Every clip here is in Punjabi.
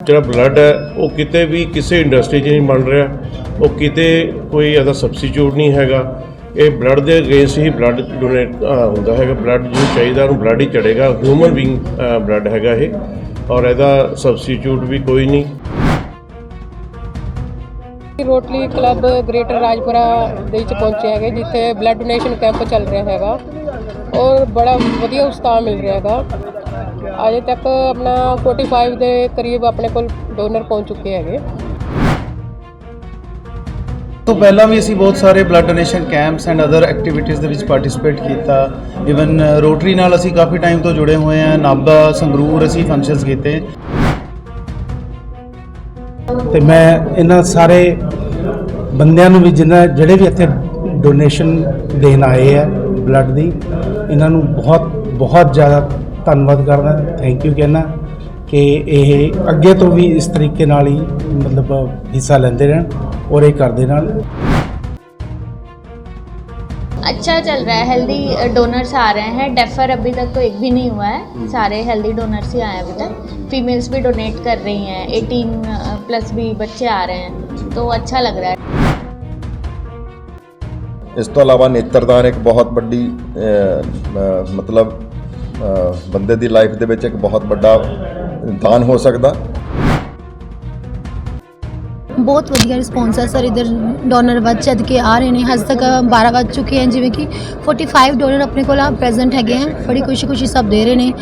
ਜਿਹੜਾ ਬਲੱਡ ਹੈ, ਉਹ ਕਿਤੇ ਵੀ ਕਿਸੇ ਇੰਡਸਟਰੀ 'ਚ ਨਹੀਂ ਬਣ ਰਿਹਾ, ਉਹ ਕਿਤੇ ਕੋਈ ਇਹਦਾ ਸਬਸਟੀਟਿਊਟ ਨਹੀਂ ਹੈਗਾ। ਇਹ ਬਲੱਡ ਦੇ ਅਗੇਂਸਟ ਹੀ ਬਲੱਡ ਡੋਨੇਟ ਹੁੰਦਾ ਹੈਗਾ। ਬਲੱਡ ਜਿਹਨੂੰ ਚਾਹੀਦਾ, ਉਹਨੂੰ ਬਲੱਡ ਹੀ ਚੜੇਗਾ ਹਿਊਮਨ ਬੀਇੰਗ ਬਲੱਡ ਹੈਗਾ ਇਹ, ਔਰ ਇਹਦਾ ਸਬਸਟੀਟਿਊਟ ਵੀ ਕੋਈ ਨਹੀਂ। ਰੋਟਰੀ ਕਲੱਬ ਗ੍ਰੇਟਰ ਰਾਜਪੁਰਾ ਦੇ ਵਿੱਚ ਪਹੁੰਚੇ ਹੈਗੇ, ਜਿੱਥੇ ਬਲੱਡ ਡੋਨੇਸ਼ਨ ਕੈਂਪ ਚੱਲ ਰਿਹਾ ਹੈਗਾ। ਔਰ ਬੜਾ ਵਧੀਆ ਉਤਸ਼ਾਹ ਮਿਲ ਰਿਹਾ ਹੈਗਾ। ਅਜੇ ਤੱਕ ਆਪਣਾ 45 ਦੇ ਕਰੀਬ ਆਪਣੇ ਕੋਲ ਡੋਨਰ ਪਹੁੰਚ ਚੁੱਕੇ ਹੈਗੇ। ਤੋਂ ਪਹਿਲਾਂ ਵੀ ਅਸੀਂ ਬਹੁਤ ਸਾਰੇ blood donation camps and other activities ਦੇ ਵਿੱਚ ਪਾਰਟਿਸਿਪੇਟ ਕੀਤਾ। ਇਵਨ ਰੋਟਰੀ ਨਾਲ ਅਸੀਂ ਕਾਫੀ ਟਾਈਮ ਤੋਂ ਜੁੜੇ ਹੋਏ ਹਾਂ। ਨਾਭਾ ਸੰਗਰੂਰ ਅਸੀਂ ਫੰਕਸ਼ਨਸ ਕੀਤੇ। ਤੇ ਮੈਂ ਇਹਨਾਂ ਸਾਰੇ ਬੰਦਿਆਂ ਨੂੰ ਵੀ ਜਿਨ੍ਹਾਂ ਜਿਹੜੇ ਵੀ ਇੱਥੇ ਡੋਨੇਸ਼ਨ ਦੇਣ ਆਏ ਆ ਬਲੱਡ ਦੀ ਇਹਨਾਂ ਨੂੰ ਬਹੁਤ ਬਹੁਤ ਜ਼ਿਆਦਾ ਧੰਨਵਾਦ ਕਰਦਾ ਥੈਂਕ ਯੂ ਕਹਿਣਾ ਕਿ ਇਹ ਅੱਗੇ ਤੋਂ ਵੀ ਇਸ ਤਰੀਕੇ ਨਾਲ ਹੀ ਮਤਲਬ ਹਿੱਸਾ ਲੈਂਦੇ ਰਹਿਣ ਔਰ ਇਹ ਕਰਦੇ ਰਹਿਣ अच्छा चल रहा है हेल्दी डोनर्स आ रहे हैं डेफर अभी तक तो एक भी नहीं हुआ है सारे हेल्दी डोनर्स ही आए हैं अभी तक फीमेल्स भी डोनेट कर रही हैं 18 प्लस भी बच्चे आ रहे हैं तो अच्छा लग रहा है ਇਸ ਤੋਂ ਇਲਾਵਾ ਨੇਤਰਦਾਨ ਇੱਕ ਬਹੁਤ ਵੱਡੀ ਅਹ, ਅਹ, ਮਤਲਬ ਅਹ, ਬੰਦੇ ਦੀ ਲਾਈਫ ਦੇ ਵਿੱਚ ਇੱਕ ਬਹੁਤ ਵੱਡਾ ਦਾਨ ਹੋ ਸਕਦਾ। ਬਹੁਤ ਵਧੀਆ ਰਿਸਪੌਂਸ ਹੈ ਸਰ ਇਧਰ ਡੋਨਰ ਵੱਧ ਚੱਦ ਕੇ ਆ ਰਹੇ ਨੇ। ਹਜੇ ਤੱਕ 12 ਵੱਜ ਚੁੱਕੇ ਹਨ ਜਿਵੇਂ ਕਿ 45 ਡੋਨਰ ਆਪਣੇ ਕੋਲ ਆ ਪ੍ਰੈਜ਼ੈਂਟ ਹੈਗੇ ਹਨ ਬੜੀ ਖੁਸ਼ੀ ਖੁਸ਼ੀ ਸਭ ਦੇ ਰਹੇ ਨੇ।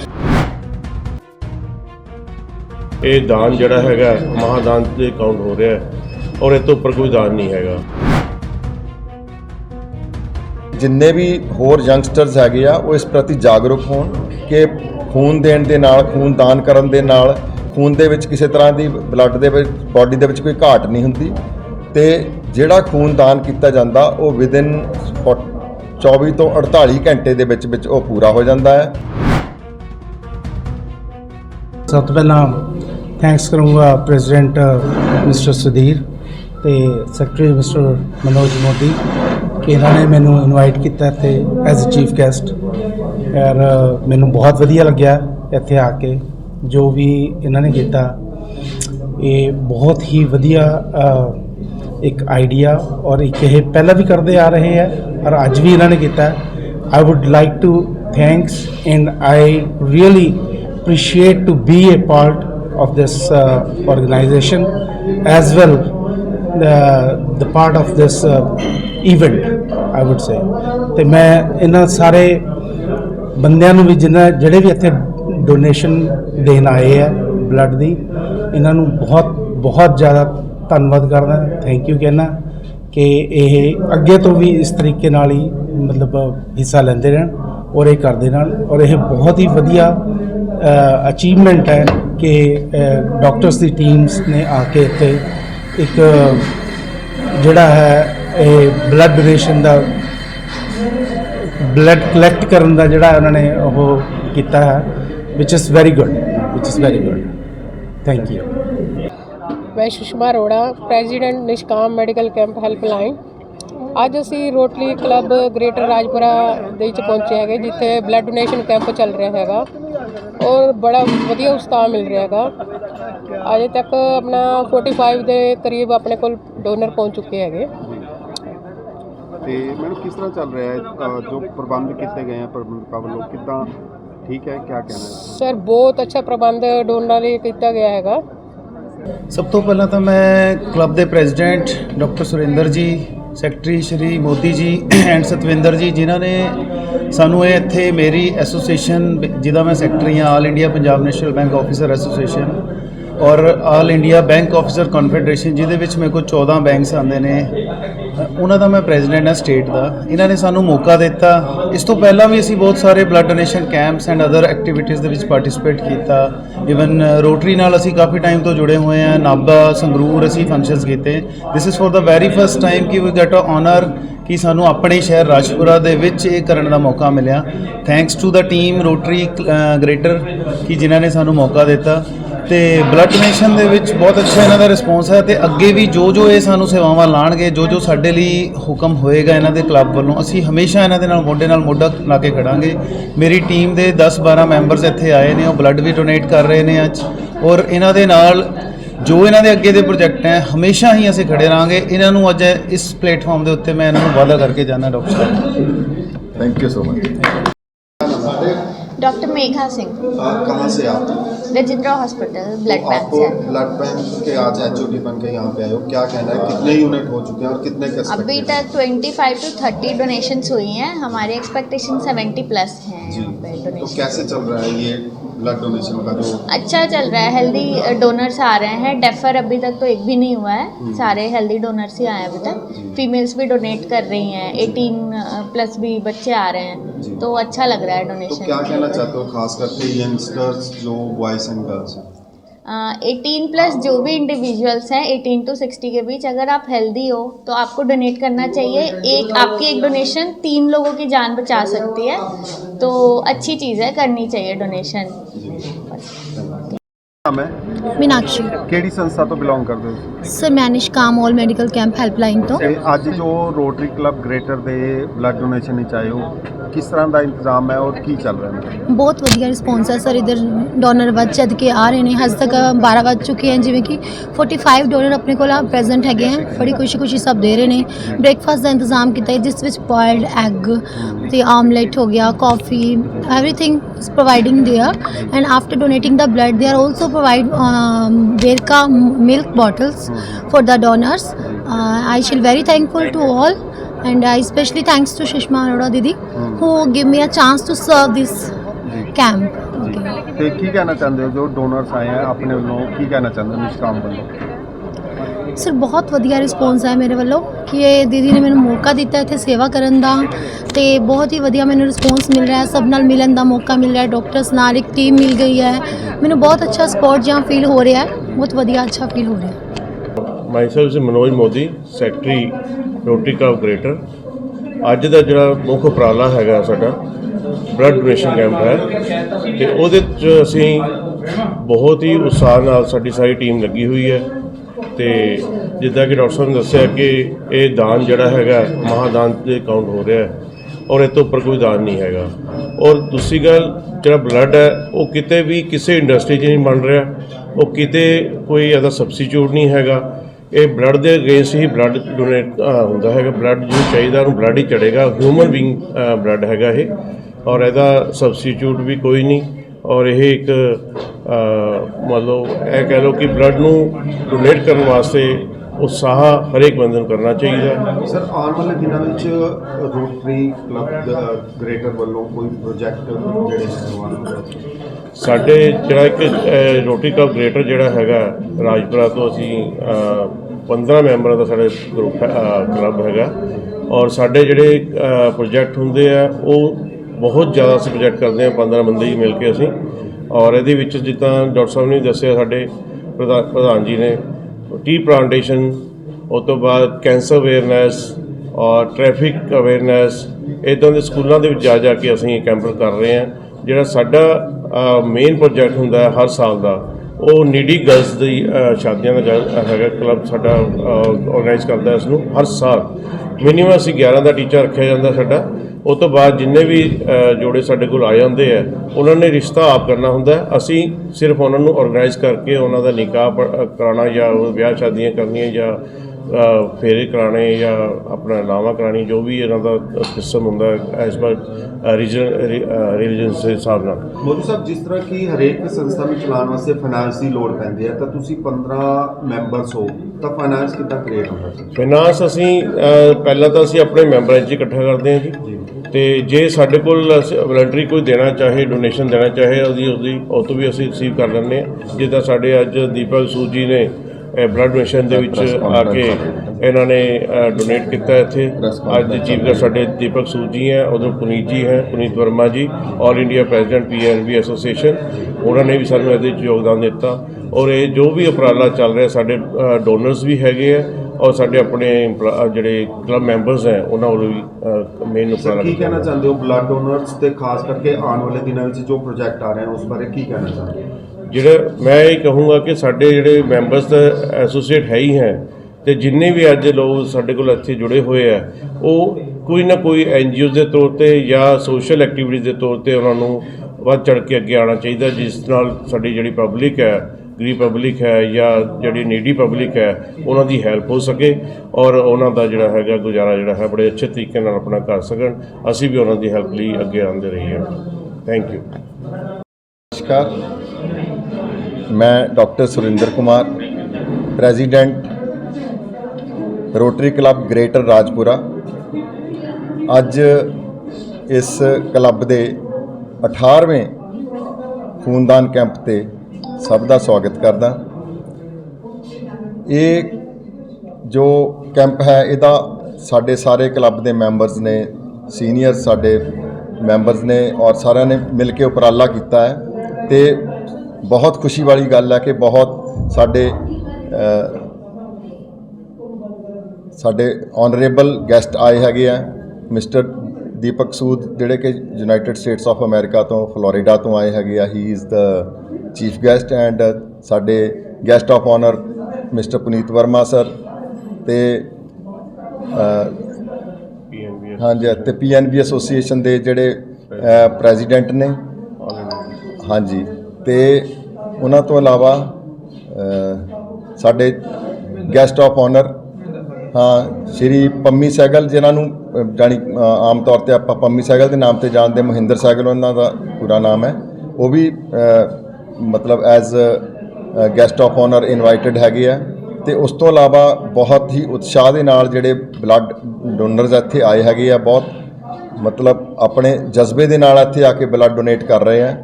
ਇਹ ਦਾਨ ਜਿਹੜਾ ਹੈਗਾ ਮਹਾਦਾਨ ਦੇ ਕਾਊਂਟ ਹੋ ਰਿਹਾ ਹੈ। ਔਰ ਇਹ ਤੋਂ ਉੱਪਰ ਕੋਈ ਦਾਨ ਨਹੀਂ ਹੈਗਾ। ਜਿੰਨੇ ਵੀ ਹੋਰ ਯੰਗਸਟਰਸ ਹੈਗੇ ਆ, ਉਹ ਇਸ ਪ੍ਰਤੀ ਜਾਗਰੂਕ ਹੋਣ ਕਿ ਖੂਨ ਦੇਣ ਦੇ ਨਾਲ, ਖੂਨ ਦਾਨ ਕਰਨ ਦੇ ਨਾਲ ਖੂਨ ਦੇ ਵਿੱਚ ਕਿਸੇ ਤਰ੍ਹਾਂ ਦੀ ਬਲੱਡ ਦੇ ਵਿੱਚ ਬਾਡੀ ਦੇ ਵਿੱਚ ਕੋਈ ਘਾਟ ਨਹੀਂ ਹੁੰਦੀ ਤੇ ਜਿਹੜਾ ਖੂਨ ਦਾਨ ਕੀਤਾ ਜਾਂਦਾ, ਉਹ ਵਿਦਿਨ 24 ਤੋਂ 48 ਘੰਟੇ ਦੇ ਵਿੱਚ ਵਿੱਚ ਉਹ ਪੂਰਾ ਹੋ ਜਾਂਦਾ ਹੈ। ਸਭ ਤੋਂ ਪਹਿਲਾਂ ਥੈਂਕਸ ਕਰੂੰਗਾ ਪ੍ਰੈਜ਼ੀਡੈਂਟ ਮਿਸਟਰ ਸੁਧੀਰ ਤੇ ਸੈਕਟਰੀ ਮਿਸਟਰ ਮਨੋਜ ਮੋਦੀ ਕਿ ਇਹਨਾਂ ਨੇ ਮੈਨੂੰ ਇਨਵਾਈਟ ਕੀਤਾ ਤੇ ਐਜ਼ ਚੀਫ ਗੈਸਟ ਯਾਰ ਮੈਨੂੰ ਬਹੁਤ ਵਧੀਆ ਲੱਗਿਆ ਇੱਥੇ ਆ ਕੇ ਜੋ ਵੀ ਇਹਨਾਂ ਨੇ ਕੀਤਾ ਇਹ ਬਹੁਤ ਹੀ ਵਧੀਆ ਇੱਕ ਆਈਡੀਆ ਔਰ ਇੱਕ ਇਹ ਪਹਿਲਾਂ ਵੀ ਕਰਦੇ ਆ ਰਹੇ ਹੈ ਔਰ ਅੱਜ ਵੀ ਇਹਨਾਂ ਨੇ ਕੀਤਾ I would like to thanks and I really appreciate to be a part of this uh, organization as well uh, the part of this uh, event I would say. ਤੇ ਮੈਂ ਇਹਨਾਂ ਸਾਰੇ ਬੰਦਿਆਂ ਨੂੰ ਵੀ ਜਿਨ੍ਹਾਂ ਜਿਹੜੇ ਵੀ ਇੱਥੇ ਡੋਨੇਸ਼ਨ ਦੇਣ ਆਏ ਆ ਬਲੱਡ ਦੀ, ਇਹਨਾਂ ਨੂੰ ਬਹੁਤ ਬਹੁਤ ਜ਼ਿਆਦਾ ਧੰਨਵਾਦ ਕਰਦਾ। ਥੈਂਕ ਯੂ ਕਹਿਣਾ ਕਿ ਇਹ ਅੱਗੇ ਤੋਂ ਵੀ ਇਸ ਤਰੀਕੇ ਨਾਲ ਹੀ ਮਤਲਬ ਹਿੱਸਾ ਲੈਂਦੇ ਰਹਿਣ ਔਰ ਇਹ ਕਰਦੇ ਰਹਿਣ ਔਰ ਇਹ ਬਹੁਤ ਹੀ ਵਧੀਆ ਅਚੀਵਮੈਂਟ ਹੈ ਕਿ ਡਾਕਟਰਸ ਦੀ ਟੀਮਸ ਨੇ ਆ ਕੇ ਇੱਥੇ ਇੱਕ ਜਿਹੜਾ ਹੈ ਇਹ ਬਲੱਡ ਡੋਨੇਸ਼ਨ ਦਾ ਬਲੱਡ ਕਲੈਕਟ ਕਰਨ ਦਾ ਜਿਹੜਾ ਉਹਨਾਂ ਨੇ ਉਹ ਕੀਤਾ ਹੈ which is very good which is very good thank you ਮੈਂ Sushma Arora president Nishkam medical camp helpline ਅੱਜ ਅਸੀਂ ਰੋਟਰੀ ਕਲੱਬ ਗ੍ਰੇਟਰ ਰਾਜਪੁਰਾ ਦੇ ਵਿੱਚ ਪਹੁੰਚੇ ਹੈਗੇ, ਜਿੱਥੇ ਬਲੱਡ ਡੋਨੇਸ਼ਨ ਕੈਂਪ ਚੱਲ ਰਿਹਾ ਹੈਗਾ। ਔਰ ਬੜਾ ਵਧੀਆ ਉਤਸ਼ਾਹ ਮਿਲ ਰਿਹਾ ਹੈਗਾ। ਅਜੇ ਤੱਕ ਆਪਣਾ 45 ਦੇ ਕਰੀਬ ਆਪਣੇ ਕੋਲ ਡੋਨਰ ਪਹੁੰਚ ਚੁੱਕੇ ਹੈਗੇ। ਤੇ ਮੈਨੂੰ ਕਿਸ ਤਰ੍ਹਾਂ ਚੱਲ ਰਿਹਾ ਹੈ? ਜੋ ਪ੍ਰਬੰਧ ਕੀਤੇ ਗਏ ਆ ਪ੍ਰਬੰਧਕਾਂ ਵੱਲੋਂ ਕਿੱਦਾਂ ਠੀਕ ਹੈ ਕਿਆ ਕਹਿਣਾ ਹੈ? ਸਰ ਬਹੁਤ ਅੱਛਾ ਪ੍ਰਬੰਧ ਡੋਨਰ ਲਈ ਕੀਤਾ ਗਿਆ ਹੈਗਾ। ਸਭ ਤੋਂ ਪਹਿਲਾਂ ਤਾਂ ਮੈਂ ਕਲੱਬ ਦੇ ਪ੍ਰੈਜ਼ੀਡੈਂਟ ਡਾਕਟਰ ਸੁਰਿੰਦਰ ਜੀ ਸੈਕਟਰੀ ਸ਼੍ਰੀ ਮੋਦੀ ਜੀ ਐਂਡ ਸਤਵਿੰਦਰ ਜੀ ਜਿਨ੍ਹਾਂ ਨੇ ਸਾਨੂੰ ਇਹ ਇੱਥੇ ਮੇਰੀ ਐਸੋਸੀਏਸ਼ਨ ਜਿਹਦਾ ਮੈਂ ਸੈਕਟਰੀ ਹਾਂ all India Punjab national bank officer association ਔਰ all India bank officer confederation ਜਿਹਦੇ ਵਿੱਚ ਮੇਰੇ ਕੋਲ 14 ਬੈਂਕਸ ਆਉਂਦੇ ਨੇ। ਉਹਨਾਂ ਦਾ ਮੈਂ ਪ੍ਰੈਜ਼ੀਡੈਂਟ ਹਾਂ ਸਟੇਟ ਦਾ। ਇਹਨਾਂ ਨੇ ਸਾਨੂੰ ਮੌਕਾ ਦਿੱਤਾ। ਇਸ ਤੋਂ ਪਹਿਲਾਂ ਵੀ ਅਸੀਂ ਬਹੁਤ ਸਾਰੇ blood donation camps and other activities ਦੇ ਵਿੱਚ ਪਾਰਟਿਸਿਪੇਟ ਕੀਤਾ। ਇਵਨ ਰੋਟਰੀ ਨਾਲ ਅਸੀਂ ਕਾਫੀ ਟਾਈਮ ਤੋਂ ਜੁੜੇ ਹੋਏ ਹਾਂ। ਨਾਭਾ, ਸੰਗਰੂਰ ਅਸੀਂ ਫੰਕਸ਼ਨਸ ਕੀਤੇ। This is for the very first time ਕਿ ਵੀ ਗੈਟ ਅ ਆਨਰ ਕਿ ਸਾਨੂੰ ਆਪਣੇ ਸ਼ਹਿਰ ਰਾਜਪੁਰਾ ਦੇ ਵਿੱਚ ਇਹ ਕਰਨ ਦਾ ਮੌਕਾ ਮਿਲਿਆ। Thanks to the team Rotary Greater ਕਿ ਜਿਨ੍ਹਾਂ ਨੇ ਸਾਨੂੰ ਮੌਕਾ ਦਿੱਤਾ। ਤੇ ਬਲੱਡ ਡੋਨੇਸ਼ਨ ਦੇ ਵਿੱਚ ਬਹੁਤ ਅੱਛਾ ਇਹਨਾਂ ਦਾ ਰਿਸਪੌਂਸ ਹੈ ਤੇ ਅੱਗੇ ਵੀ ਜੋ ਜੋ ਇਹ ਸਾਨੂੰ ਸੇਵਾਵਾਂ ਲਾਣਗੇ, ਜੋ ਜੋ ਸਾਡੇ ਲਈ ਹੁਕਮ ਹੋਏਗਾ ਇਹਨਾਂ ਦੇ ਕਲੱਬ ਵੱਲੋਂ, ਅਸੀਂ ਹਮੇਸ਼ਾ ਇਹਨਾਂ ਦੇ ਨਾਲ ਮੋਢੇ ਨਾਲ ਮੋਢਾ ਲਾ ਕੇ ਖੜਾਂਗੇ। ਮੇਰੀ ਟੀਮ ਦੇ 10-12 ਮੈਂਬਰਸ ਇੱਥੇ ਆਏ ਨੇ, ਉਹ ਬਲੱਡ ਵੀ ਡੋਨੇਟ ਕਰ ਰਹੇ ਨੇ ਅੱਜ। ਔਰ ਇਹਨਾਂ ਦੇ ਨਾਲ ਜੋ ਇਹਨਾਂ ਦੇ ਅੱਗੇ ਦੇ ਪ੍ਰੋਜੈਕਟ ਹੈ ਹਮੇਸ਼ਾ ਹੀ ਅਸੀਂ ਖੜੇ ਰਹਾਂਗੇ ਇਹਨਾਂ ਨੂੰ ਅੱਜ ਇਸ ਪਲੇਟਫਾਰਮ ਦੇ ਉੱਤੇ ਮੈਂ ਇਹਨਾਂ ਨੂੰ ਵਾਅਦਾ ਕਰਕੇ ਜਾਣਾ doctor Sahib thank you so much doctor Megha Singh कहाँ से आप रजिंद्रा हॉस्पिटल ब्लड बैंक आपको से ब्लड बैंक के आज एच बन के यहाँ पे आए हो क्या कहना है कितने यूनिट हो चुके हैं और कितने के अभी expected तक 25 टू 30 डोनेशंस हुई हैं हमारे एक्सपेक्टेशन 70 प्लस हैं जी यहाँ पे तो डोनेशन कैसे चल रहा है ये ब्लड डोनेशन का जो अच्छा चल रहा है हेल्दी डोनर्स आ रहे हैं डेफर अभी तक तो एक भी नहीं हुआ है सारे हेल्दी डोनर्स ही आए हैं अभी तक फीमेल्स भी डोनेट कर रही हैं 18 प्लस भी बच्चे आ रहे जी। हैं तो अच्छा लग रहा है तो डोनेशन क्या कहना चाहते हो खास करके यंगस्टर्स जो बॉयज एंड गर्ल्स हैं eighteen plus जो भी इंडिविजुअल्स हैं एटीन टू सिक्सटी के बीच अगर आप हेल्दी हो तो आपको डोनेट करना चाहिए। एक आपकी एक डोनेशन तीन लोगों की जान बचा सकती है। तो अच्छी चीज़ है करनी चाहिए डोनेशन ਨਾਮ ਹੈ? ਮੀਨਾਕਸ਼ੀ। ਕਿਹੜੀ ਸੰਸਥਾ ਤੋਂ ਬਿਲੋਂਗ ਕਰਦੇ ਹੋ ਸਰ ਮੈਂ Nishkam all medical camp helpline ਤੋਂ। ਤੇ ਅੱਜ ਜੋ ਰੋਟਰੀ ਕਲੱਬ ਗ੍ਰੇਟਰ ਦੇ ਬਲੱਡ ਡੋਨੇਸ਼ਨ ਵਿੱਚ ਆਏ ਹੋ ਕਿਸ ਤਰ੍ਹਾਂ ਦਾ ਇੰਤਜ਼ਾਮ ਹੈ ਔਰ ਕੀ ਚੱਲ ਰਿਹਾ ਹੈ? ਬਹੁਤ ਵਧੀਆ ਰਿਸਪੌਂਸ ਹੈ ਸਰ ਇਧਰ ਡੋਨਰ ਵੱਧ ਚੱਦ ਕੇ ਆ ਰਹੇ ਨੇ। ਹਜੇ ਤੱਕ 12 ਵੱਜ ਚੁੱਕੇ ਹਨ ਜਿਵੇਂ ਕਿ 45 ਡੋਨਰ ਆਪਣੇ ਕੋਲ ਪ੍ਰੈਜ਼ੈਂਟ ਹੈਗੇ ਹਨ। ਬੜੀ ਖੁਸ਼ੀ ਖੁਸ਼ੀ ਸਭ ਦੇ ਰਹੇ ਨੇ। ਬ੍ਰੇਕਫਾਸਟ ਦਾ ਇੰਤਜ਼ਾਮ ਕੀਤਾ ਹੈ ਜਿਸ ਵਿੱਚ ਬੋਇਲਡ ਐਗ ਤੇ ਆਮਲੇਟ ਹੋ ਗਿਆ ਕਾਫੀ everything is providing there and after donating the blood they are also provide um, Verka milk bottles for the donors uh, I shall very thankful to all and I especially thanks to Shishma Arora Didi who give me a chance to serve this camp okay. ਤੇ ਕੀ ਕਹਿਣਾ ਚਾਹੁੰਦੇ ਹੋ ਜੋ ਡੋਨਰਸ ਆਏ ਆ ਆਪਣੇ ਵੱਲੋਂ ਕੀ ਕਹਿਣਾ ਚਾਹੁੰਦੇ ਹੋ ਨਿਸ਼ਕਾਮ ਵੱਲੋਂ ਸਰ, ਬਹੁਤ ਵਧੀਆ ਰਿਸਪੌਂਸ ਹੈ ਮੇਰੇ ਵੱਲੋਂ ਕਿ ਇਹ ਦੀਦੀ ਨੇ ਮੈਨੂੰ ਮੌਕਾ ਦਿੱਤਾ ਇੱਥੇ ਸੇਵਾ ਕਰਨ ਦਾ ਤੇ ਬਹੁਤ ਹੀ ਵਧੀਆ ਮੈਨੂੰ ਰਿਸਪੌਂਸ ਮਿਲ ਰਿਹਾ ਹੈ ਸਭ ਨਾਲ ਮਿਲਣ ਦਾ ਮੌਕਾ ਮਿਲ ਰਿਹਾ ਹੈ ਡਾਕਟਰਸ ਨਾਲ ਇੱਕ ਟੀਮ ਮਿਲ ਗਈ ਹੈ। ਮੈਨੂੰ ਬਹੁਤ ਅੱਛਾ ਸਪੋਰਟ ਜਾਂ ਫੀਲ ਹੋ ਰਿਹਾ ਹੈ, ਬਹੁਤ ਵਧੀਆ ਅੱਛਾ ਫੀਲ ਹੋ ਰਿਹਾ। ਹੈ myself is Manoj Modi secretary Rotary Club Greater ਅੱਜ ਦਾ ਜਿਹੜਾ ਮੁੱਖ ਉਪਰਾਲਾ ਹੈਗਾ ਸਾਡਾ ਬਲੱਡ ਡੋਨੇਸ਼ਨ ਕੈਂਪ ਹੈ। ਤੇ ਉਹਦੇ 'ਚ ਅਸੀਂ ਬਹੁਤ ਹੀ ਉਤਸ਼ਾਹ ਨਾਲ ਸਾਡੀ ਸਾਰੀ ਟੀਮ ਲੱਗੀ ਹੋਈ ਹੈ। ਤੇ ਜਿੱਦਾਂ ਕਿ ਡਾਕਟਰ ਸਾਹਿਬ ਨੇ ਦੱਸਿਆ ਕਿ ਇਹ ਦਾਨ ਜਿਹੜਾ ਹੈਗਾ, ਮਹਾਦਾਨ ਦੇ ਕਾਊਂਟ ਹੋ ਰਿਹਾ ਹੈ ਔਰ ਇਹ ਤੋਂ ਉੱਪਰ ਕੋਈ ਦਾਨ ਨਹੀਂ ਹੈਗਾ। ਔਰ ਦੂਸਰੀ ਗੱਲ, ਜਿਹੜਾ ਬਲੱਡ ਹੈ, ਉਹ ਕਿਤੇ ਵੀ ਕਿਸੇ ਇੰਡਸਟਰੀ 'ਚ ਨਹੀਂ ਬਣ ਰਿਹਾ। ਉਹ ਕਿਤੇ ਕੋਈ ਇਹਦਾ ਸਬਸਟੀਟਿਊਟ ਨਹੀਂ ਹੈਗਾ। ਇਹ ਬਲੱਡ ਦੇ ਅਗੇਂਸਟ ਹੀ ਬਲੱਡ ਡੋਨੇਟ ਹੁੰਦਾ ਹੈਗਾ। ਬਲੱਡ ਜਿਹਨੂੰ ਚਾਹੀਦਾ, ਉਹਨੂੰ ਬਲੱਡ ਹੀ ਚੜੇਗਾ ਹਿਊਮਨ ਬੀਇੰਗ ਬਲੱਡ ਹੈਗਾ ਇਹ। ਔਰ ਇਹਦਾ ਸਬਸਟੀਟਿਊਟ ਵੀ ਕੋਈ ਨਹੀਂ। ਔਰ ਇਹ ਇੱਕ ਮਤਲਬ ਇਹ ਕਹਿ ਲਓ ਕਿ ਬਲੱਡ ਨੂੰ ਡੋਨੇਟ ਕਰਨ ਵਾਸਤੇ ਉਤਸ਼ਾਹ ਹਰੇਕ ਬੰਦੇ ਨੂੰ ਕਰਨਾ ਚਾਹੀਦਾ। ਸਰ ਆਉਣ ਵਾਲੇ ਦਿਨਾਂ ਵਿੱਚ ਰੋਟਰੀ ਕਲੱਬ ਗ੍ਰੇਟਰ ਵੱਲੋਂ ਕੋਈ ਪ੍ਰੋਜੈਕਟ ਜਿਹੜੇ ਸਾਡੇ ਜਿਹੜਾ ਇੱਕ ਰੋਟਰੀ ਕਲੱਬ ਗ੍ਰੇਟਰ ਜਿਹੜਾ ਹੈਗਾ ਰਾਜਪੁਰਾ ਤੋਂ ਅਸੀਂ ਅ, 15 ਮੈਂਬਰਾਂ ਦਾ ਸਾਡੇ ਗਰੁੱਪ ਕਲੱਬ ਹੈਗਾ। ਔਰ ਸਾਡੇ ਜਿਹੜੇ ਪ੍ਰੋਜੈਕਟ ਹੁੰਦੇ ਆ ਉਹ ਬਹੁਤ ਜ਼ਿਆਦਾ ਅਸੀਂ ਪ੍ਰੋਜੈਕਟ ਕਰਦੇ ਆ 15 ਬੰਦੇ ਹੀ ਮਿਲ ਕੇ ਅਸੀਂ। ਔਰ ਇਹਦੇ ਵਿੱਚ ਜਿੱਦਾਂ ਡਾਕਟਰ ਸਾਹਿਬ ਨੇ ਦੱਸਿਆ, ਸਾਡੇ ਪ੍ਰਧਾ- ਪ੍ਰਧਾਨ ਜੀ ਨੇ, ਟੀ ਪਲਾਂਟੇਸ਼ਨ ਉਸ ਤੋਂ ਬਾਅਦ ਕੈਂਸਰ ਅਵੇਅਰਨੈਸ ਔਰ ਟ੍ਰੈਫਿਕ ਅਵੇਅਰਨੈਸ ਇਦਾਂ ਦੇ ਸਕੂਲਾਂ ਦੇ ਵਿੱਚ ਜਾ ਜਾ ਕੇ ਅਸੀਂ ਕੈਂਪ ਕਰ ਰਹੇ ਹਾਂ। ਜਿਹੜਾ ਸਾਡਾ ਮੇਨ ਪ੍ਰੋਜੈਕਟ ਹੁੰਦਾ ਹੈ ਹਰ ਸਾਲ ਦਾ, ਉਹ ਨੀਡੀ ਗਰਲਸ ਦੀ ਸ਼ਾਦੀਆਂ ਦਾ ਹੈਗਾ ਕਲੱਬ ਸਾਡਾ ਆਰਗੇਨਾਈਜ਼ ਕਰਦਾ ਇਸ ਨੂੰ ਹਰ ਸਾਲ। ਮਿਨੀਮਮ ਅਸੀਂ 11 ਦਾ ਟੀਚਰ ਰੱਖਿਆ ਜਾਂਦਾ ਸਾਡਾ। ਉਸ ਤੋਂ ਬਾਅਦ ਜਿੰਨੇ ਵੀ ਜੋੜੇ ਸਾਡੇ ਕੋਲ ਆ ਜਾਂਦੇ ਆ ਉਹਨਾਂ ਨੇ ਰਿਸ਼ਤਾ ਆਪ ਕਰਨਾ ਹੁੰਦਾ। ਅਸੀਂ ਸਿਰਫ ਉਹਨਾਂ ਨੂੰ ਆਰਗੇਨਾਈਜ਼ ਕਰਕੇ ਉਹਨਾਂ ਦਾ ਨਿਕਾਹ ਕਰਾਉਣਾ ਜਾਂ ਉਹ ਵਿਆਹ ਸ਼ਾਦੀਆਂ ਕਰਨੀਆਂ ਜਾਂ ਫੇਰੇ ਕਰਾਣੇ ਜਾਂ ਆਪਣਾ ਨਾਵਾ ਕਰਾਣੀ ਜੋ ਵੀ ਇਹਨਾਂ ਦਾ ਸਿਸਟਮ ਹੁੰਦਾ ਐਸ ਪਰ ਰੀਜਨ ਰਿਲੀਜਨ ਦੇ ਹਿਸਾਬ ਨਾਲ। ਮੋਦੀ ਸਾਹਿਬ ਜਿਸ ਤਰ੍ਹਾਂ ਕਿ ਹਰੇਕ ਸੰਸਥਾ ਨੂੰ ਚਲਾਉਣ ਵਾਸਤੇ ਫਾਈਨਾਂਸ ਦੀ ਲੋੜ ਪੈਂਦੀ ਹੈ ਤਾਂ ਤੁਸੀਂ 15 ਮੈਂਬਰਸ ਹੋ ਤਾਂ ਫਾਈਨਾਂਸ ਕਿੱਦਾਂ ਕ੍ਰੀਏਟ ਹੁੰਦਾ ਫਾਈਨਾਂਸ ਅਸੀਂ ਪਹਿਲਾਂ ਤਾਂ ਅਸੀਂ ਆਪਣੇ ਮੈਂਬਰਾਂ 'ਚ ਇਕੱਠਾ ਕਰਦੇ ਹਾਂ ਜੀ। ਤੇ ਜੇ ਸਾਡੇ ਕੋਲ ਵਲੰਟਰੀ ਕੋਈ ਦੇਣਾ ਚਾਹੇ ਡੋਨੇਸ਼ਨ ਦੇਣਾ ਚਾਹੇ ਉਹਦੀ ਉਹਦੀ ਉਹ ਤੋਂ ਵੀ ਅਸੀਂ ਰਿਸੀਵ ਕਰ ਲੈਂਦੇ ਹਾਂ। ਜਿੱਦਾਂ ਸਾਡੇ ਅੱਜ ਦੀਪਕ ਸੂਦ ਜੀ ਨੇ ਬਲੱਡ ਡੋਨੇਸ਼ਨ ਦੇ ਵਿੱਚ ਆ ਕੇ ਇਹਨਾਂ ਨੇ ਡੋਨੇਟ ਕੀਤਾ ਇੱਥੇ। ਅੱਜ ਦੇ ਚੀਫ ਗੈਸਟ ਸਾਡੇ ਦੀਪਕ ਸੂਦ ਜੀ ਹੈ ਉਧਰ ਪੁਨੀਤ ਜੀ ਹੈ Puneet Verma ji all India president PNB association ਉਹਨਾਂ ਨੇ ਵੀ ਸਾਨੂੰ ਇਹਦੇ ਵਿੱਚ ਯੋਗਦਾਨ ਦਿੱਤਾ। ਔਰ ਇਹ ਜੋ ਵੀ ਉਪਰਾਲਾ ਚੱਲ ਰਿਹਾ ਸਾਡੇ ਡੋਨਰਸ ਵੀ ਹੈਗੇ ਆ ਔਰ ਸਾਡੇ ਆਪਣੇ ਅਹ ਜਿਹੜੇ ਕਲੱਬ ਮੈਂਬਰਸ ਹੈ ਉਹਨਾਂ ਵੱਲੋਂ ਵੀ ਮੇਨ ਸਰ ਕੀ ਕਹਿਣਾ ਚਾਹੁੰਦੇ ਹੋ ਬਲੱਡ ਡੋਨਰਸ ਤੇ ਖਾਸ ਕਰਕੇ ਆਉਣ ਵਾਲੇ ਦਿਨਾਂ ਵਿੱਚ ਜੋ ਪ੍ਰੋਜੈਕਟ ਆ ਰਹੇ ਹਨ ਉਸ ਬਾਰੇ ਕੀ ਕਹਿਣਾ ਚਾਹੁੰਦੇ ਹੋ? ਜਿਹੜਾ ਮੈਂ ਇਹ ਕਹੂੰਗਾ ਕਿ ਸਾਡੇ ਜਿਹੜੇ ਮੈਂਬਰਸ ਤਾਂ ਐਸੋਸੀਏਟ ਹੈ ਹੀ ਹੈ ਤੇ ਜਿੰਨੇ ਵੀ ਅੱਜ ਲੋਕ ਸਾਡੇ ਕੋਲ ਇੱਥੇ ਜੁੜੇ ਹੋਏ ਆ ਉਹ ਕੋਈ ਨਾ ਕੋਈ ਐਨਜੀਓ ਦੇ ਤੌਰ ਤੇ ਜਾਂ ਸੋਸ਼ਲ ਐਕਟੀਵਿਟੀਜ਼ ਦੇ ਤੌਰ ਤੇ ਉਹਨਾਂ ਨੂੰ ਵੱਧ ਚੜ ਕੇ ਅੱਗੇ ਆਉਣਾ ਚਾਹੀਦਾ ਜਿਸ ਨਾਲ ਸਾਡੀ ਜਿਹੜੀ ਪਬਲਿਕ ਹੈ ਗਰੀਬ ਪਬਲਿਕ ਹੈ ਜਾਂ ਜਿਹੜੀ ਨੀਡੀ ਪਬਲਿਕ ਹੈ, ਉਹਨਾਂ ਦੀ ਹੈਲਪ ਹੋ ਸਕੇ ਔਰ ਉਹਨਾਂ ਦਾ ਜਿਹੜਾ ਹੈਗਾ ਗੁਜ਼ਾਰਾ ਜਿਹੜਾ ਹੈ ਬੜੇ ਅੱਛੇ ਤਰੀਕੇ ਨਾਲ ਆਪਣਾ ਕਰ ਸਕਣ। ਅਸੀਂ ਵੀ ਉਹਨਾਂ ਦੀ ਹੈਲਪ ਲਈ ਅੱਗੇ ਆਉਂਦੇ ਰਹੀਏ। ਥੈਂਕ ਯੂ ਨਮਸਕਾਰ। ਮੈਂ doctor Surinder Kumar, president Rotary Club Greater Rajpura. ਅੱਜ ਇਸ ਕਲੱਬ ਦੇ 18ਵੇਂ ਖੂਨਦਾਨ ਕੈਂਪ ਤੇ ਸਭ ਦਾ ਸਵਾਗਤ ਕਰਦਾ। ਇਹ ਜੋ ਕੈਂਪ ਹੈ, ਇਹਦਾ ਸਾਡੇ ਸਾਰੇ ਕਲੱਬ ਦੇ ਮੈਂਬਰਸ ਨੇ ਸੀਨੀਅਰ ਸਾਡੇ ਮੈਂਬਰਸ ਨੇ ਔਰ ਸਾਰਿਆਂ ਨੇ ਮਿਲ ਕੇ ਉਪਰਾਲਾ ਕੀਤਾ ਹੈ। ਤੇ ਬਹੁਤ ਖੁਸ਼ੀ ਵਾਲੀ ਗੱਲ ਹੈ ਕਿ ਬਹੁਤ ਸਾਡੇ ਸਾਡੇ ਆਨਰੇਬਲ ਗੈਸਟ ਆਏ ਹੈਗੇ ਆ, ਮਿਸਟਰ ਦੀਪਕ ਸੂਦ, ਜਿਹੜੇ ਕਿ ਯੂਨਾਈਟਿਡ ਸਟੇਟਸ ਆਫ ਅਮਰੀਕਾ ਤੋਂ, ਫਲੋਰੀਡਾ ਤੋਂ ਆਏ ਹੈਗੇ ਆ। He is the chief guest and ਸਾਡੇ guest of honour mister Puneet Verma sir ਤੇ ਅ, ਪੀਐਨਬੀ ਹਾਂਜੀ ਤੇ ਪੀਐਨਬੀ ਐਸੋਸੀਏਸ਼ਨ ਦੇ ਜਿਹੜੇ ਪ੍ਰੈਜ਼ੀਡੈਂਟ ਨੇ। ਹਾਂਜੀ ਤੇ ਉਹਨਾਂ ਤੋਂ ਇਲਾਵਾ ਸਾਡੇ ਗੈਸਟ ਆਫ ਆਨਰ ਹਾਂ ਸ਼੍ਰੀ ਪੰਮੀ ਸਹਿਗਲ ਜਿਨ੍ਹਾਂ ਨੂੰ ਅ, ਜਾਣੀ ਆਮ ਤੌਰ ਤੇ ਆਪਾਂ ਪੰਮੀ ਸਹਿਗਲ ਦੇ ਨਾਮ ਤੇ ਜਾਣਦੇ ਮਹਿੰਦਰ ਸਹਿਗਲ ਉਹਨਾਂ ਦਾ ਪੂਰਾ ਨਾਮ ਹੈ। ਉਹ ਵੀ ਮਤਲਬ as guest of honour invited ਹੈਗੇ ਆ ਤੇ ਉਸ ਤੋਂ ਇਲਾਵਾ ਬਹੁਤ ਹੀ ਉਤਸ਼ਾਹ ਦੇ ਨਾਲ ਜਿਹੜੇ ਬਲੱਡ ਡੋਨਰਸ ਇੱਥੇ ਆਏ ਹੈਗੇ ਆ, ਬਹੁਤ ਮਤਲਬ ਆਪਣੇ ਜਜ਼ਬੇ ਦੇ ਨਾਲ ਇੱਥੇ ਆ ਕੇ ਬਲੱਡ ਡੋਨੇਟ ਕਰ ਰਹੇ ਆ।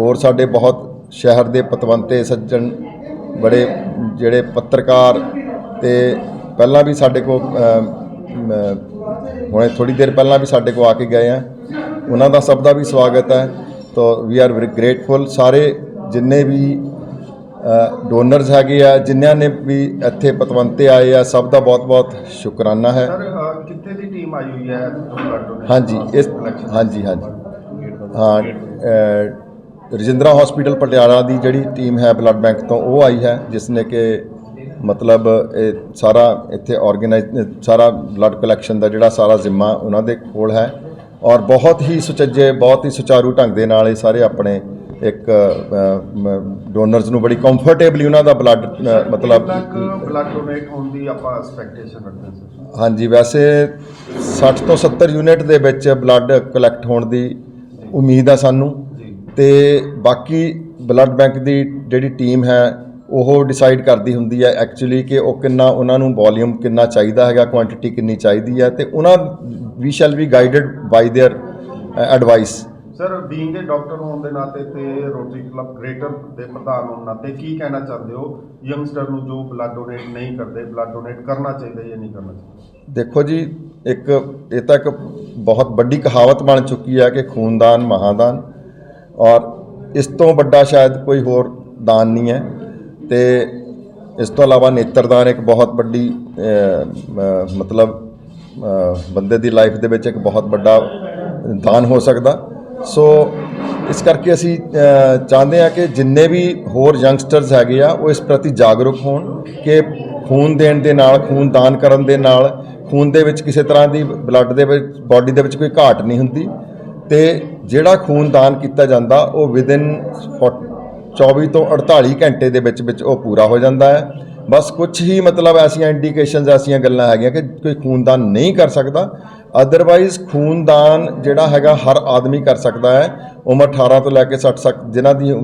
ਹੋਰ ਸਾਡੇ ਬਹੁਤ ਸ਼ਹਿਰ ਦੇ ਪਤਵੰਤੇ, ਸੱਜਣ, ਬੜੇ ਜਿਹੜੇ ਪੱਤਰਕਾਰ ਤੇ ਪਹਿਲਾਂ ਵੀ ਸਾਡੇ ਕੋਲ ਹੁਣੇ ਥੋੜੀ ਦੇਰ ਪਹਿਲਾਂ ਵੀ ਸਾਡੇ ਕੋਲ ਆ ਕੇ ਗਏ ਆ। ਉਹਨਾਂ ਦਾ ਸਭ ਦਾ ਵੀ ਸਵਾਗਤ ਹੈ। ਤੋ ਵੀ ਆਰ ਵੈਰੀ ਗ੍ਰੇਟਫੁਲ ਸਾਰੇ ਜਿੰਨੇ ਵੀ ਡੋਨਰਸ ਹੈਗੇ ਆ ਜਿਨ੍ਹਾਂ ਨੇ ਵੀ ਇੱਥੇ ਪਤਵੰਤੇ ਆਏ ਆ ਸਭ ਦਾ ਬਹੁਤ-ਬਹੁਤ ਸ਼ੁਕਰਾਨਾ ਹੈ। ਸਰ ਕਿੱਥੇ ਦੀ ਟੀਮ ਆਈ ਹੋਈ ਹੈ ਹਾਂਜੀ ਇਸ ਹਾਂਜੀ ਹਾਂਜੀ। ਹਾਂ ਰਜਿੰਦਰਾ ਹਸਪੀਟਲ ਪਟਿਆਲਾ ਦੀ ਜਿਹੜੀ ਟੀਮ ਹੈ ਬਲੱਡ ਬੈਂਕ ਤੋਂ ਉਹ ਆਈ ਹੈ ਜਿਸ ਨੇ ਕਿ ਮਤਲਬ ਇਹ ਸਾਰਾ ਇੱਥੇ ਆਰਗੇਨਾਈਜ਼ ਸਾਰਾ ਬਲੱਡ ਕਲੈਕਸ਼ਨ ਦਾ ਜਿਹੜਾ ਸਾਰਾ ਜ਼ਿੰਮਾ ਉਹਨਾਂ ਦੇ ਕੋਲ ਹੈ। ਔਰ ਬਹੁਤ ਹੀ ਸੁਚੱਜੇ ਬਹੁਤ ਹੀ ਸੁਚਾਰੂ ਢੰਗ ਦੇ ਨਾਲ ਇਹ ਸਾਰੇ ਆਪਣੇ ਇੱਕ ਡੋਨਰਸ ਨੂੰ ਬੜੀ ਕੰਫਰਟੇਬਲੀ ਉਹਨਾਂ ਦਾ ਬਲੱਡ ਮਤਲਬ ਤੱਕ ਬਲੱਡ ਡੋਨੇਟ ਹੋਣ ਦੀ ਆਪਾਂ ਐਕਸਪੈਕਟੇਸ਼ਨ ਰੱਖਦੇ ਹਾਂ ਸਰ ਹਾਂਜੀ ਵੈਸੇ 60 ਤੋਂ 70 ਯੂਨਿਟ ਦੇ ਵਿੱਚ ਬਲੱਡ ਕਲੈਕਟ ਹੋਣ ਦੀ ਉਮੀਦ ਆ ਸਾਨੂੰ ਤੇ ਬਾਕੀ ਬਲੱਡ ਬੈਂਕ ਦੀ ਜਿਹੜੀ ਟੀਮ ਹੈ ਉਹ ਡਿਸਾਈਡ ਕਰਦੀ ਹੁੰਦੀ ਹੈ ਐਕਚੁਅਲੀ ਕਿ ਉਹ ਕਿੰਨਾ ਉਹਨਾਂ ਨੂੰ ਵੋਲਿਊਮ ਕਿੰਨਾ ਚਾਹੀਦਾ ਹੈਗਾ ਕੁਆਂਟੀਟੀ ਕਿੰਨੀ ਚਾਹੀਦੀ ਹੈ ਤੇ ਉਹਨਾਂ ਵੀ shall be guided by their advice sir being uh doctor ਹੋਣ ਦੇ ਨਾਤੇ ਤੇ ਰੋਟਰੀ ਕਲੱਬ ਗ੍ਰੇਟਰ ਦੇ ਪ੍ਰਧਾਨ ਹੋਣ ਨਾਤੇ ਕੀ ਕਹਿਣਾ ਚਾਹੁੰਦੇ ਹੋ? ਯੰਗਸਟਰ ਨੂੰ ਜੋ ਬਲੱਡ ਡੋਨੇਟ ਨਹੀਂ ਕਰਦੇ ਬਲੱਡ ਡੋਨੇਟ ਕਰਨਾ ਚਾਹੀਦਾ ਜਾਂ ਨਹੀਂ ਕਰਨਾ ਚਾਹੀਦਾ? ਦੇਖੋ ਜੀ, ਇੱਕ, ਇਹ ਤਾਂ ਇੱਕ ਬਹੁਤ ਵੱਡੀ ਕਹਾਵਤ ਬਣ ਚੁੱਕੀ ਹੈ ਕਿ ਖੂਨਦਾਨ ਮਹਾਦਾਨ ਔਰ ਇਸ ਤੋਂ ਵੱਡਾ ਸ਼ਾਇਦ ਕੋਈ ਹੋਰ ਦਾਨ ਨਹੀਂ ਹੈ ਤੇ ਇਸ ਤੋਂ ਇਲਾਵਾ ਨੇਤਰਦਾਨ ਇੱਕ ਬਹੁਤ ਵੱਡੀ ਮਤਲਬ ਬੰਦੇ ਦੀ ਲਾਈਫ ਦੇ ਵਿੱਚ ਇੱਕ ਬਹੁਤ ਵੱਡਾ ਦਾਨ ਹੋ ਸਕਦਾ। ਸੋ ਇਸ ਕਰਕੇ ਅਸੀਂ ਚਾਹੁੰਦੇ ਹਾਂ ਕਿ ਜਿੰਨੇ ਵੀ ਹੋਰ ਯੰਗਸਟਰਸ ਹੈਗੇ ਆ, ਉਹ ਇਸ ਪ੍ਰਤੀ ਜਾਗਰੂਕ ਹੋਣ ਕਿ ਖੂਨ ਦੇਣ ਦੇ ਨਾਲ, ਖੂਨ ਦਾਨ ਕਰਨ ਦੇ ਨਾਲ ਖੂਨ ਦੇ ਵਿੱਚ ਕਿਸੇ ਤਰ੍ਹਾਂ ਦੀ ਬਲੱਡ ਦੇ ਵਿੱਚ ਬਾਡੀ ਦੇ ਵਿੱਚ ਕੋਈ ਘਾਟ ਨਹੀਂ ਹੁੰਦੀ ਤੇ ਜਿਹੜਾ ਖੂਨ ਦਾਨ ਕੀਤਾ ਜਾਂਦਾ, ਉਹ ਵਿਦਿਨ 24 ਤੋਂ 48 ਘੰਟੇ ਦੇ ਵਿੱਚ ਵਿੱਚ ਉਹ ਪੂਰਾ ਹੋ ਜਾਂਦਾ ਹੈ। ਬਸ ਕੁਝ ਹੀ ਮਤਲਬ ਐਸੀਆਂ ਇੰਡੀਕੇਸ਼ਨਸ ਐਸੀਆਂ ਗੱਲਾਂ ਹੈਗੀਆਂ ਕਿ ਕੋਈ ਖੂਨਦਾਨ ਨਹੀਂ ਕਰ ਸਕਦਾ। ਅਦਰਵਾਈਜ਼ ਖੂਨਦਾਨ ਜਿਹੜਾ ਹੈਗਾ ਹਰ ਆਦਮੀ ਕਰ ਸਕਦਾ ਹੈ। ਉਮਰ 18 ਤੋਂ ਲੈ ਕੇ 60 ਤੱਕ, ਜਿਨ੍ਹਾਂ ਦੀ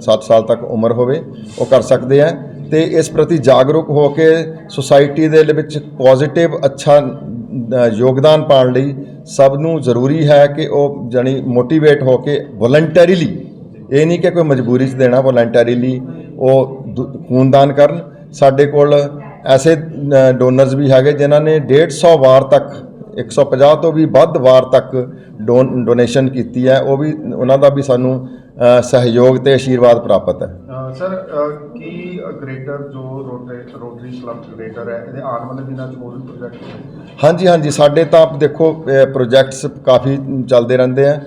7 ਸਾਲ ਤੱਕ ਉਮਰ ਹੋਵੇ, ਉਹ ਕਰ ਸਕਦੇ ਆ ਤੇ ਇਸ ਪ੍ਰਤੀ ਜਾਗਰੂਕ ਹੋ ਕੇ ਸੁਸਾਇਟੀ ਦੇ ਵਿੱਚ ਪੋਜ਼ਿਟਿਵ ਅੱਛਾ ਯੋਗਦਾਨ ਪਾਉਣ ਲਈ ਸਭ ਨੂੰ ਜ਼ਰੂਰੀ ਹੈ ਕਿ ਉਹ ਜਾਣੀ ਮੋਟੀਵੇਟ ਹੋ ਕੇ ਵੋਲੰਟਰੀਲੀ ਇਹ ਨਹੀਂ ਕਿ ਕੋਈ ਮਜਬੂਰੀ 'ਚ ਦੇਣਾ ਵੋਲੰਟਰੀਲੀ ਉਹ ਦੁ- ਖੂਨਦਾਨ ਕਰਨ। ਸਾਡੇ ਕੋਲ ਐਸੇ ਡੋਨਰਸ ਵੀ ਹੈਗੇ ਜਿਨ੍ਹਾਂ ਨੇ 150 ਵਾਰ ਤੱਕ 150 ਤੋਂ ਵੀ ਵੱਧ ਵਾਰ ਤੱਕ ਡੋਨ ਡੋਨੇਸ਼ਨ ਕੀਤੀ ਹੈ। ਉਹ ਵੀ ਉਹਨਾਂ ਦਾ ਵੀ ਸਾਨੂੰ ਸਹਿਯੋਗ ਤੇ ਆਸ਼ੀਰਵਾਦ ਪ੍ਰਾਪਤ ਹੈ। ਸਰ ਕੀ ਗ੍ਰੇਟਰ ਜੋ ਰੋਟਰੀ ਰੋਟਰੀ ਕਲੱਬ ਗ੍ਰੇਟਰ ਹੈ ਇਹਦੇ ਆਉਣ ਵਾਲੇ ਦਿਨਾਂ 'ਚ ਹੋਰ ਵੀ ਪ੍ਰੋਜੈਕਟ ਹਾਂਜੀ ਹਾਂਜੀ ਸਾਡੇ ਤਾਂ ਦੇਖੋ ਪ੍ਰੋਜੈਕਟਸ ਕਾਫੀ ਚੱਲਦੇ ਰਹਿੰਦੇ ਆ।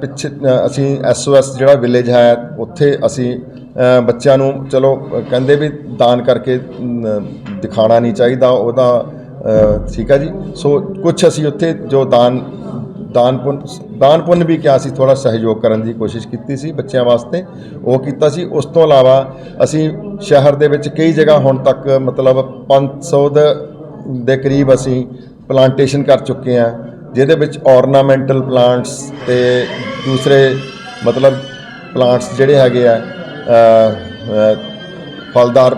ਪਿੱਛੇ ਅਸੀਂ ਐਸਓਐਸ ਜਿਹੜਾ ਵਿਲੇਜ ਹੈ ਉੱਥੇ ਅਸੀਂ ਬੱਚਿਆਂ ਨੂੰ ਚਲੋ ਕਹਿੰਦੇ ਵੀ ਦਾਨ ਕਰਕੇ ਨ, ਦਿਖਾਣਾ ਨਹੀਂ ਚਾਹੀਦਾ ਉਹਦਾ ਠੀਕ ਹੈ ਜੀ। ਸੋ ਕੁਝ ਅਸੀਂ ਉੱਥੇ ਜੋ ਦਾਨ ਦਾਨ ਪੁੰਨ ਦਾਨ ਪੁੰਨ ਵੀ ਕਿਹਾ ਸੀ ਥੋੜਾ ਸਹਿਯੋਗ ਕਰਨ ਦੀ ਕੋਸ਼ਿਸ਼ ਕੀਤੀ ਸੀ ਬੱਚਿਆਂ ਵਾਸਤੇ ਉਹ ਕੀਤਾ ਸੀ। ਉਸ ਤੋਂ ਇਲਾਵਾ ਅਸੀਂ ਸ਼ਹਿਰ ਦੇ ਵਿੱਚ ਕਈ ਜਗ੍ਹਾ ਹੁਣ ਤੱਕ ਮਤਲਬ 500 ਦੇ ਦੇ ਕਰੀਬ ਅਸੀਂ ਪਲਾਂਟੇਸ਼ਨ ਕਰ ਚੁੱਕੇ ਹਾਂ ਜਿਹਦੇ ਵਿੱਚ ਔਰਨਾਮੈਂਟਲ ਪਲਾਂਟਸ ਤੇ ਦੂਸਰੇ ਮਤਲਬ ਪਲਾਂਟਸ ਜਿਹੜੇ ਹੈਗੇ ਆ ਫਲਦਾਰ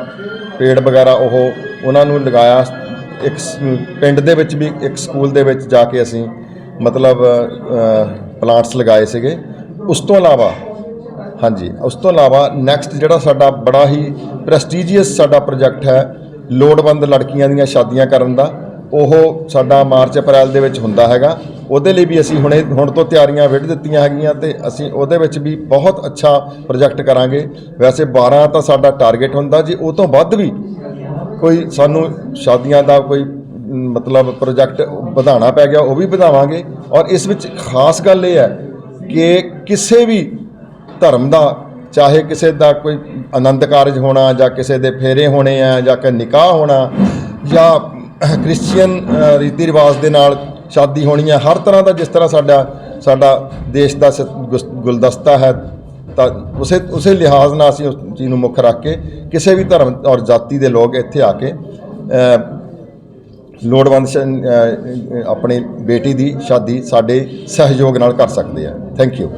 ਪੇੜ ਵਗੈਰਾ ਉਹ ਉਹਨਾਂ ਨੂੰ ਲਗਾਇਆ। ਇੱਕ ਪਿੰਡ ਦੇ ਵਿੱਚ ਵੀ ਇੱਕ ਸਕੂਲ ਦੇ ਵਿੱਚ ਜਾ ਕੇ ਅਸੀਂ ਮਤਲਬ ਪਲਾਂਟਸ ਲਗਾਏ ਸੀਗੇ। ਉਸ ਤੋਂ ਇਲਾਵਾ, ਹਾਂਜੀ, ਉਸ ਤੋਂ ਇਲਾਵਾ ਨੈਕਸਟ ਜਿਹੜਾ ਸਾਡਾ ਬੜਾ ਹੀ ਪ੍ਰੈਸਟੀਜੀਅਸ ਸਾਡਾ ਪ੍ਰੋਜੈਕਟ ਹੈ, ਲੋੜਵੰਦ ਲੜਕੀਆਂ ਦੀਆਂ ਸ਼ਾਦੀਆਂ ਕਰਨ ਦਾ, ਉਹ ਸਾਡਾ ਮਾਰਚ ਅਪ੍ਰੈਲ ਦੇ ਵਿੱਚ ਹੁੰਦਾ ਹੈਗਾ। ਉਹਦੇ ਲਈ ਵੀ ਅਸੀਂ ਹੁਣੇ ਹੁਣ ਤੋਂ ਤਿਆਰੀਆਂ ਵਿੱਢ ਦਿੱਤੀਆਂ ਹੈਗੀਆਂ ਤੇ ਅਸੀਂ ਉਹਦੇ ਵਿੱਚ ਵੀ ਬਹੁਤ ਅੱਛਾ ਪ੍ਰੋਜੈਕਟ ਕਰਾਂਗੇ। ਵੈਸੇ 12 ਤਾਂ ਸਾਡਾ ਟਾਰਗੇਟ ਹੁੰਦਾ ਜੀ, ਉਹ ਤੋਂ ਵੱਧ ਵੀ ਕੋਈ ਸਾਨੂੰ ਸ਼ਾਦੀਆਂ ਦਾ ਕੋਈ ਮਤਲਬ ਪ੍ਰੋਜੈਕਟ ਵਧਾਉਣਾ ਪੈ ਗਿਆ, ਉਹ ਵੀ ਵਧਾਵਾਂਗੇ। ਔਰ ਇਸ ਵਿੱਚ ਖਾਸ ਗੱਲ ਇਹ ਹੈ ਕਿ ਕਿਸੇ ਵੀ ਧਰਮ ਦਾ, ਚਾਹੇ ਕਿਸੇ ਦਾ ਕੋਈ ਆਨੰਦ ਕਾਰਜ ਹੋਣਾ ਜਾਂ ਕਿਸੇ ਦੇ ਫੇਰੇ ਹੋਣੇ ਆ ਜਾਂ ਕਿ ਨਿਕਾਹ ਹੋਣਾ ਜਾਂ ਕ੍ਰਿਸਚੀਅਨ ਰੀਤੀ ਰਿਵਾਜ ਦੇ ਨਾਲ ਸ਼ਾਦੀ ਹੋਣੀ ਹੈ, ਹਰ ਤਰ੍ਹਾਂ ਦਾ ਜਿਸ ਤਰ੍ਹਾਂ ਸਾਡਾ ਸਾਡਾ ਦੇਸ਼ ਦਾ ਸ- ਗੁਸ- ਗੁਲਦਸਤਾ ਹੈ, ਤਾਂ ਉਸੇ ਉਸੇ ਲਿਹਾਜ਼ ਨਾਲ ਅਸੀਂ ਉਸ ਚੀਜ਼ ਨੂੰ ਮੁੱਖ ਰੱਖ ਕੇ ਕਿਸੇ ਵੀ ਧਰਮ ਔਰ ਜਾਤੀ ਦੇ ਲੋਕ ਇੱਥੇ ਆ ਕੇ ਲੋੜਵੰਦ ਆਪਣੀ ਬੇਟੀ ਦੀ ਸ਼ਾਦੀ ਸਾਡੇ ਸਹਿਯੋਗ ਨਾਲ ਕਰ ਸਕਦੇ ਆ। Thank you